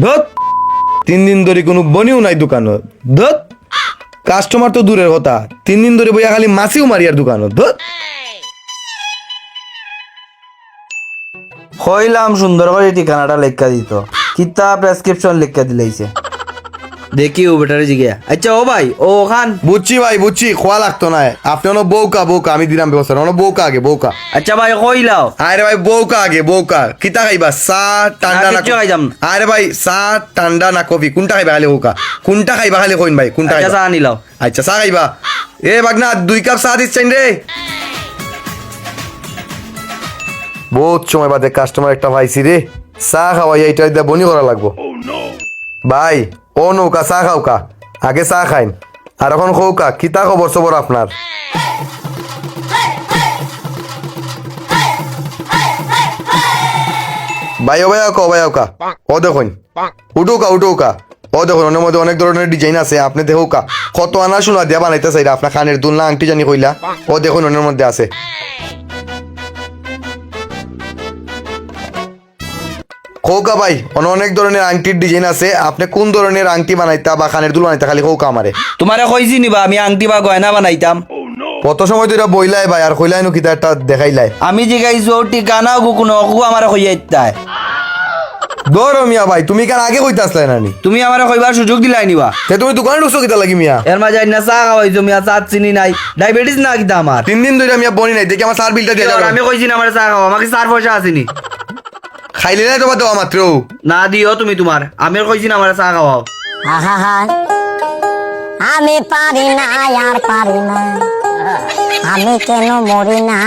ধত। তিন দিন ধরে কোনো বনিও নাই দোকানত। ধত। কাস্টমার তো দূরের কথা। তিন দিন ধরে বইয়া খালি মাছিও মারিয়ার দোকানত। ধত। হইলাম সুন্দর করে ঠিকানাটা লেখা দিত। কিতা প্রেসক্রিপশন লেখা দিলাইছে। দেখি ও বেটারে জিগে আচ্ছা ও ভাই ও ওখান বুঝছি ভাই বুঝছি খোয়া লাগতো না আপনি অন বউকা বউকা আমি দিলাম ব্যবস্থা অন বউকা আগে বউকা আচ্ছা ভাই কইলাও আরে ভাই বউকা আগে বউকা কিতা খাইবা চা ঠান্ডা না, কিচ্ছু খাইতাম আরে ভাই চা ঠান্ডা না কফি কোনটা খাইবা খালি বউকা কোনটা খাইবা খালি কইন ভাই কোনটা আচ্ছা খাইবা চা নিলাও আচ্ছা চা খাইবা এ বাগনা দুই কাপ চা দিচ্ছেন রে বহুত সময় বাদে কাস্টমার একটা পাইছি রে চা খাওয়াই এইটা দিয়ে বনি করা লাগবো ভাই, ও নৌকা, চা খাওকা আগে চা খাইন। আর এখন খৌকা কিতা খবর সবর আপনার? ভাই, ও ভাই কা ভাই কা। ও দেখুন। উঠুকা উঠুকা ও দেখুন ওর মধ্যে অনেক ধরনের ডিজাইন আছে, আপনি দেখুকা কত আনা শোনা দিয়া বানাইতে চাই আপনার কানের দুলনা আংটি জানি কইলা। ও দেখুন ওর মধ্যে আছে। খৌকা ভাই অন অনেক ধরনের আংটির ডিজাইন আছে। আপনি কোন ধরনের আংটি বানাইতা বা কানের দুল বানাইতা খালি খৌকা আমারে? তোমারে কইছি নিবা আমি আংটি বা গয়না বানাইতাম। কত সময় তো এটা বইলাই ভাই আর কইলাই কিতা একটা দেখাইলাই। আমি জিগাইছো ঠিকানা কোনো অকু আমার কইয়া ইত্যায় দৌড় মিয়া ভাই তুমি কেন আগে কইতে আসলে নানি? তুমি আমার কইবার সুযোগ দিলাই নিবা। তে তুমি দোকানে ঢুকছো কিতা লাগি মিয়া? এর মাঝে না চা খাওয়াইছো মিয়া চা চিনি নাই। ডায়াবেটিস না কিতা আমার? তিন দিন ধরে মিয়া বনি নাই দেখি আমার সার বিলটা দিয়ে আমি কইছি না আমার চা খাওয়া আমাকে চার পয়সা আসেনি খাইলে না তোমার দেওয়া মাত্র না দিও তুমি তোমার। আমি কইছি না আমার চা খাওয়াও। আহা আমি পারি না আর পারি না। আমি কেন মরি না?